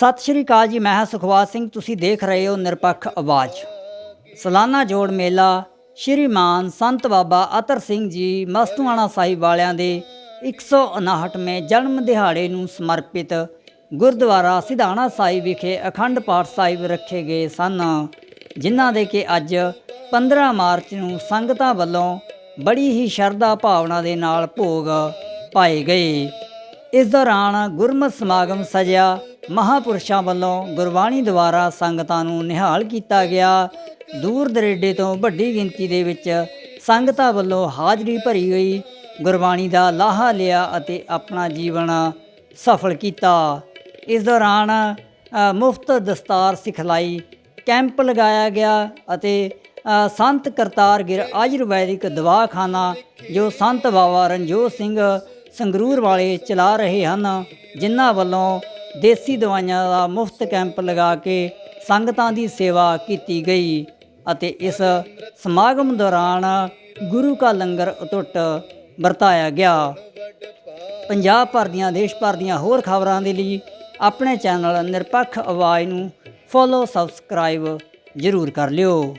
ਸਤਿ ਸ਼੍ਰੀ ਅਕਾਲ ਜੀ, ਮੈਂ ਹਾਂ ਸੁਖਵਾਸ ਸਿੰਘ, ਤੁਸੀਂ ਦੇਖ ਰਹੇ ਹੋ ਨਿਰਪੱਖ ਆਵਾਜ਼। ਸਾਲਾਨਾ ਜੋੜ ਮੇਲਾ ਸ਼੍ਰੀਮਾਨ ਸੰਤ ਬਾਬਾ ਅਤਰ ਸਿੰਘ ਜੀ ਮਸਤੂਆਣਾ ਸਾਹਿਬ ਵਾਲਿਆਂ ਦੇ 159ਵੇਂ ਜਨਮ ਦਿਹਾੜੇ ਨੂੰ ਸਮਰਪਿਤ ਗੁਰਦੁਆਰਾ ਸਿਧਾਣਾ ਸਾਹਿਬ ਵਿਖੇ ਅਖੰਡ ਪਾਠ ਸਾਹਿਬ ਰੱਖੇ ਗਏ ਸਨ, ਜਿਨ੍ਹਾਂ ਦੇ ਕਿ ਅੱਜ 15 ਮਾਰਚ ਨੂੰ ਸੰਗਤਾਂ ਵੱਲੋਂ ਬੜੀ ਹੀ ਸ਼ਰਧਾ ਭਾਵਨਾ ਦੇ ਨਾਲ ਭੋਗ ਪਾਏ ਗਏ। ਇਸ ਦੌਰਾਨ ਗੁਰਮਤਿ ਸਮਾਗਮ ਸਜਿਆ ਮਹਾਪੁਰਸ਼ਾਂ ਵੱਲੋਂ ਗੁਰਬਾਣੀ ਦੁਆਰਾ ਸੰਗਤਾਂ ਨੂੰ ਨਿਹਾਲ ਕੀਤਾ ਗਿਆ। ਦੂਰ ਦਰੇਡੇ ਤੋਂ ਵੱਡੀ ਗਿਣਤੀ ਦੇ ਵਿੱਚ ਸੰਗਤਾਂ ਵੱਲੋਂ ਹਾਜ਼ਰੀ ਭਰੀ ਗਈ ਗੁਰਬਾਣੀ ਦਾ ਲਾਹਾ ਲਿਆ ਅਤੇ ਆਪਣਾ ਜੀਵਨ ਸਫਲ ਕੀਤਾ। ਇਸ ਦੌਰਾਨ ਮੁਫਤ ਦਸਤਾਰ ਸਿਖਲਾਈ, ਕੈਂਪ ਲਗਾਇਆ ਗਿਆ ਅਤੇ ਸੰਤ ਕਰਤਾਰ ਗਿਰ ਆਯੁਰਵੈਦਿਕ ਦਵਾਖਾਨਾ, ਜੋ ਸੰਤ ਬਾਬਾ ਰਣਜੋਤ ਸਿੰਘ ਸੰਗਰੂਰ ਵਾਲੇ ਚਲਾ ਰਹੇ ਹਨ, ਜਿਨ੍ਹਾਂ ਵੱਲੋਂ ਦੇਸੀ ਦਵਾਈਆਂ ਦਾ ਮੁਫਤ ਕੈਂਪ ਲਗਾ ਕੇ ਸੰਗਤਾਂ ਦੀ ਸੇਵਾ ਕੀਤੀ ਗਈ ਅਤੇ ਇਸ ਸਮਾਗਮ ਦੌਰਾਨ ਗੁਰੂ ਕਾ ਲੰਗਰ ਅਟੁੱਟ ਵਰਤਾਇਆ ਗਿਆ। ਪੰਜਾਬ ਭਰ ਦੀਆਂ, ਦੇਸ਼ ਭਰ ਦੀਆਂ ਹੋਰ ਖਬਰਾਂ ਦੇ ਲਈ ਆਪਣੇ ਚੈਨਲ ਨਿਰਪੱਖ ਆਵਾਜ਼ ਨੂੰ ਫੋਲੋ ਸਬਸਕ੍ਰਾਈਬ ਜ਼ਰੂਰ ਕਰ ਲਿਓ।